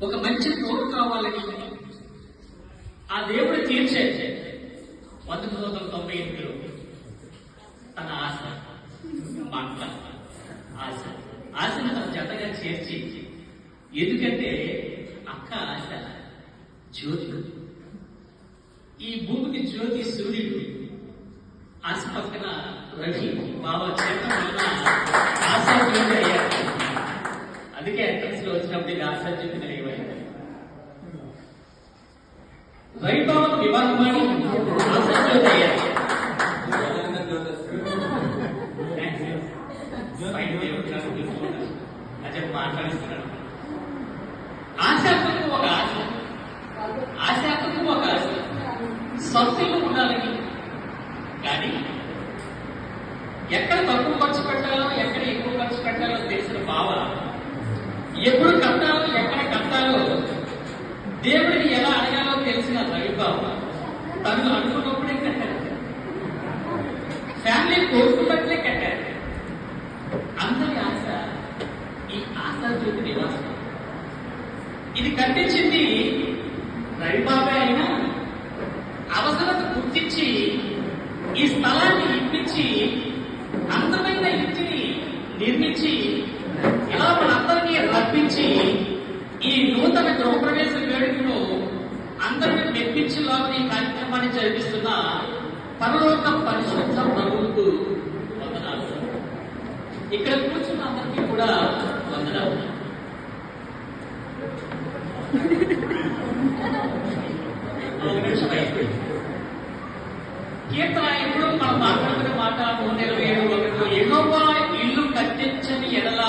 ఒక మంచి తోడు కావాలని ఆ దేవుడు తీర్చే పంతొమ్మిది వందల తొంభై ఎనిమిదిలో తన ఆశ మాట్లా ఆశ ఆశను తన జతగా చేర్చి ఎందుకంటే అక్క ఆశ జ్యోతి ఈ భూమికి జ్యోతి సూర్యుడు ఆశ పక్కన రవి బాబా చేత ఆశ అయ్యారు. అందుకే ఎంట్రన్స్లో వచ్చినప్పుడు ఇది ఆశ చెప్పిన అయ్యారు రవి బాబా వివాహమని ఆశ జ్యోతి అయ్యారు బయట దేవుడు నాకు తెలుసుకున్నాడు. అని మాట్లాడిస్తున్నాడు ఒక ఆశ ఆశాత్మకు ఒక ఆశ సొంతలు ఉండాలని కానీ ఎక్కడ తక్కువ ఖర్చు పెట్టాలో ఎక్కడ ఎక్కువ ఖర్చు పెట్టాలో తెలిసిన బావ ఎప్పుడు కట్టాలో ఎక్కడ కట్టాలో దేవుడిని ఎలా అడగాలి తెలిసిన రవిబాబు తను అనుకున్నప్పుడే కట్టారు. ఫ్యామిలీ కోరుకున్నట్లే కట్టారు. అందరి ఆశ ఈ ఆశాజ్యోతి నివాసం. ఇది కట్టించింది రవిబాబాయ్ అయినా అవసరత గుర్తించి ఈ స్థలాన్ని ఇప్పించి అందమైన ఇంటిని నిర్మించి ఇలా మనందరినీ రప్పించి ఈ నూతన గృహప్రవేశ మెప్పించేలాగా ఈ కార్యక్రమాన్ని జరిపిస్తున్న పరలోక పరిశుద్ధ ప్రభువుకు వందనాలు. ఇక్కడ కూర్చున్న అందరికీ కూడా వందనాలు. కీర్తన ఎప్పుడు మనం మాట్లాడుకునే మాట నూట ఇరవై ఏడు ఒకటిలో ఎన్నోవా ఇల్లు కట్టించని ఎడల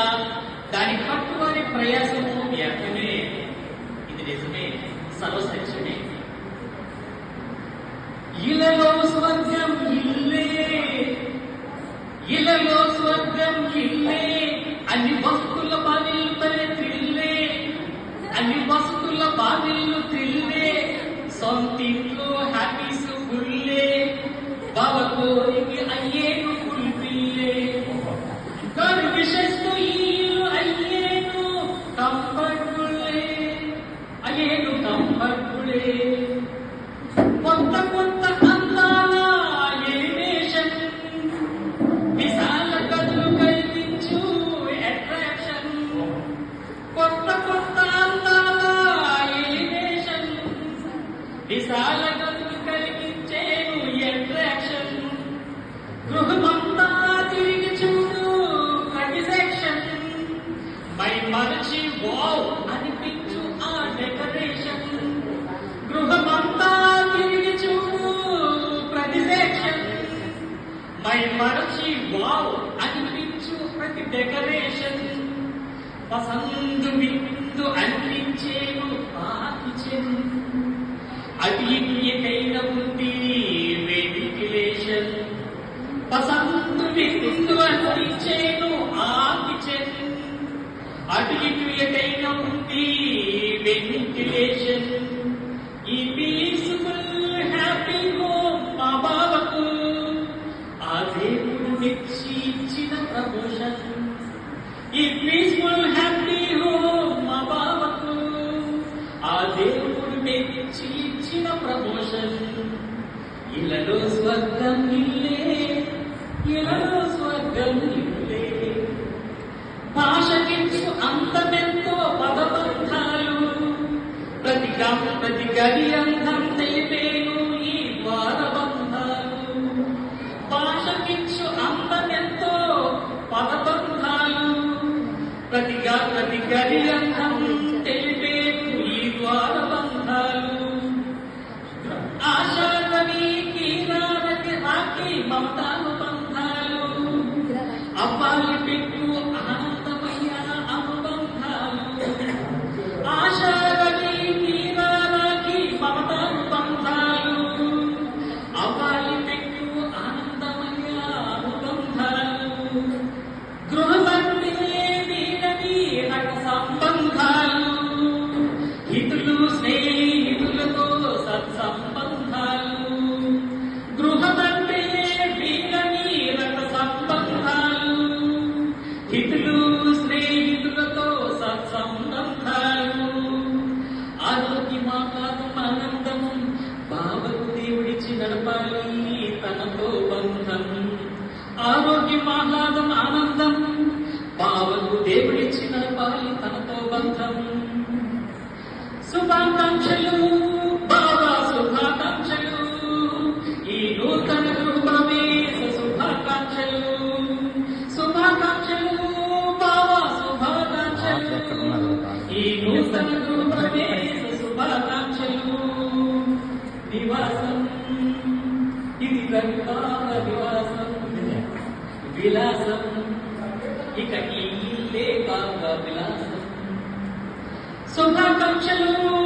దాని కట్టువారి ప్రయాసము వ్యర్థమే ఇది నిజమే. సర్వసత్యమే ఇలలో స్వర్గం ఇల్లే ఇలలో స్వర్గం ఇల్లే అన్ని వస్తువుల మై మరచి వావ్ అనిపించు ఆ డెకరేషన్. గృహమంతా తిరిగి చూడు ప్రతిసేక్షన్ మై మరచి వావ్ అనిపించు ప్రతి డెకరేషన్. వసంతు బిందు అనిపించేను పాకిచెను అటు ఇటు అటు ఇటు ఎటైన ఉంది వెంటిలేషన్ ఈ పీస్ఫుల్ హ్యాపీ హోమ్ మా బావకు ఆ దేవుడు మెచ్చి ఇచ్చిన ప్రమోషన్ ఈ పీస్ఫుల్ హ్యాపీ హోమ్ మా బావకు ఆ దేవుడు మెచ్చి ఇచ్చిన ప్రమోషన్ ఇలలో స్వర్గం ఇల్లే ఇలలో స్వర్గం ఇల్లే ప్రతి గం అంధం తెలిపేను ఈ ద్వారబంధాలు భాషకించు అంతమెంతో పదబంధాలు ప్రతి ప్రతి గడి ఆరోగ్యం ఆహ్లాదం ఆనందం. పావలు దేవుడిచ్చిన పాలి తనతో బంధం. శుభాకాంక్షలు బాబా శుభాకాంక్షలు. ఈ నూతన శుభాకాంక్షలు. నివాసం. ఇది గంగా నివాసం. విలాసం. ఇక ఈ ఇల్లే బాగా విలాసం. శుభాకాంక్షలు.